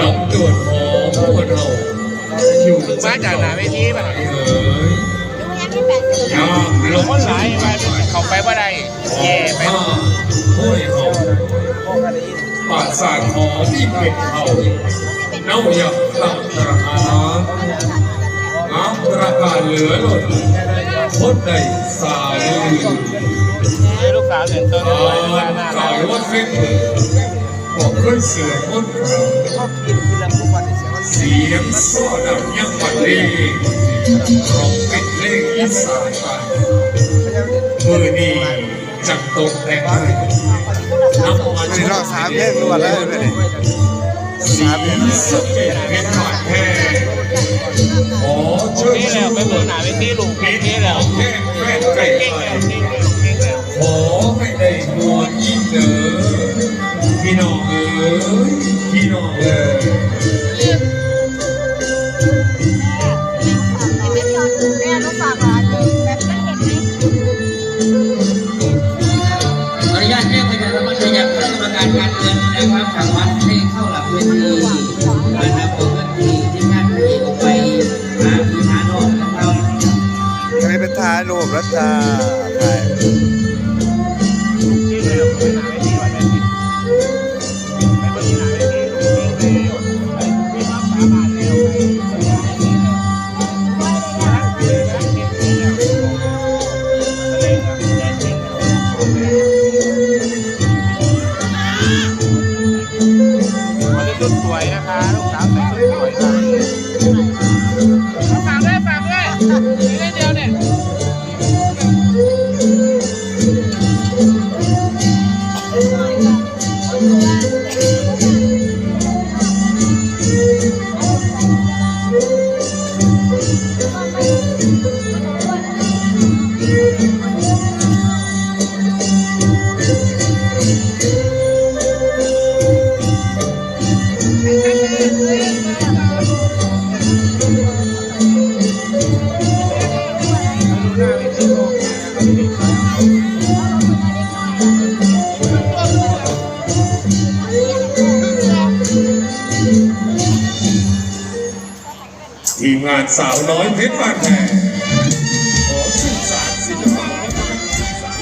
ลองตรวจหอพวกเราอยู่คือมาจากหนาเวทีป่ะเอ้ยยากหลงคนหลายไปเขาไปว่าได้แย่ไปห้วยเขาปราสาทหอที่เป็นเขาเน่าอยากตับตระหาน้ำประกาศเหลือหล้นคนใดสายลือลูกสาวเห็นตัวน้อนหน้าหน้ากายว่าเฟ้น บอกเคยเสือคนเขาเสียงโซ่ดังยังบัดเล่ร้องเป็นเลขอีสานไปมือนี้จังตกแต่งน้ำมันนี่รอสามเพลงรวดแล้วเลยสีสเก็ตเป็นบาดแผลขอเชิญนี่แล้วมไปเมืองหนาเวทีลูกนี่แล้ว จ้า ทีมงานสาวน้อยเพชรบ้านแพงขอสื่อสารศิลปะวัฒนธรรมอีสาน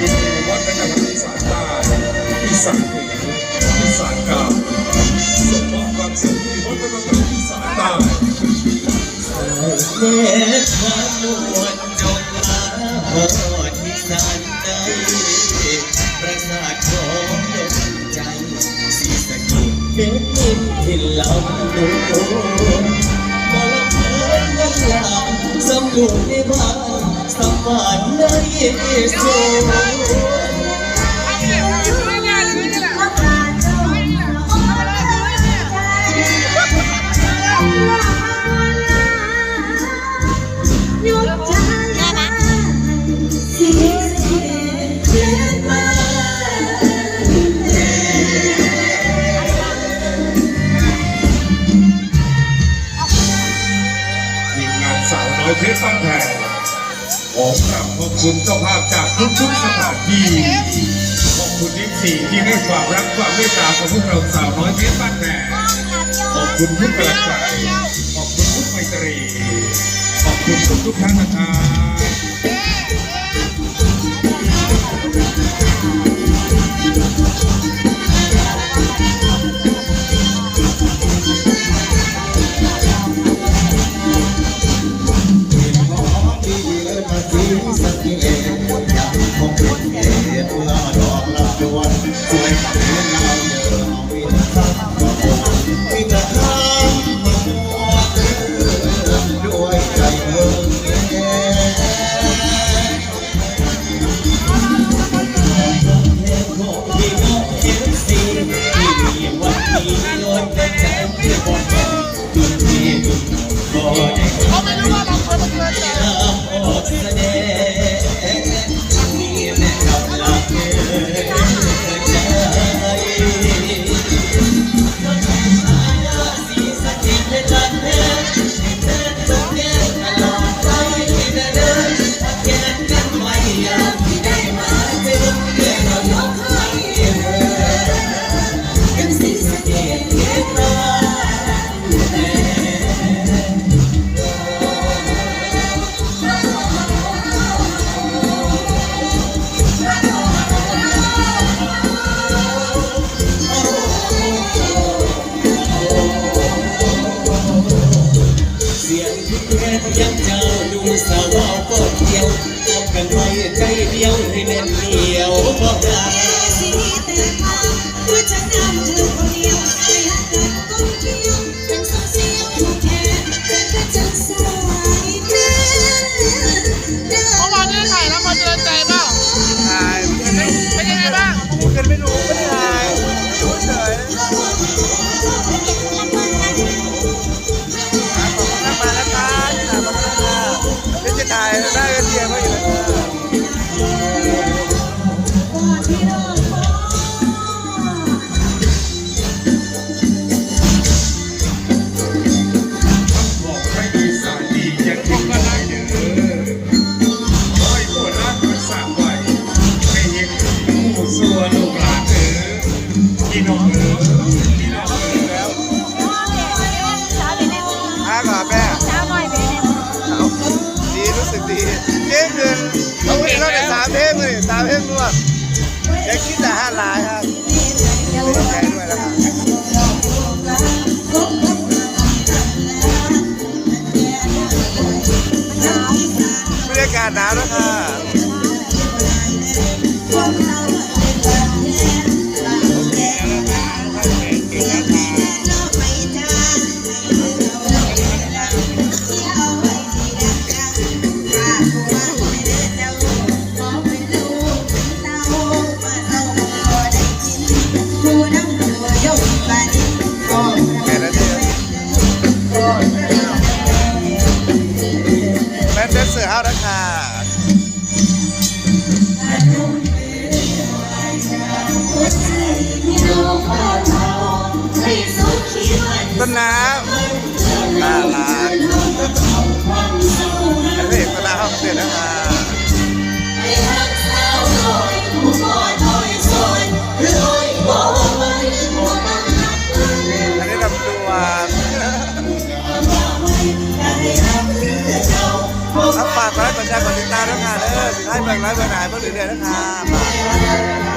ดูวัฒนธรรมอีสานใต้อีสานเหนืออีสานกลางส่งมอบความสุขที่วัฒนธรรมอีสานใต้ เกิดเป็นดินที่ลำดูบ่ละเพินน้ำลางสำรวจในบ้านสวรรค์ในสูง ชรบ้านแพงขอกราบขอบคุณเจ้าภาพจากทุกทุกสถานที่ขอบคุณที่สี่ที่ให้ความรักความเมตตาของพวกเราสาวน้อยเพชรบ้านแพงขอบคุณทุกกำลังใจขอบคุณทุกไมตรีขอบคุณทุกๆท่านนะครับ é o portal. ছিল ต้นน้ำน่ารักเด็กต้นน้ำห้องเสร็จแล้วค่ะอันนี้ลำนรัากกไลค์กดแชร์กดติดตามนะคะเด้อสุดท้ายเบิ่ไลฟ์เบิ่งไหนเบิ่เรื่อยๆนะคะ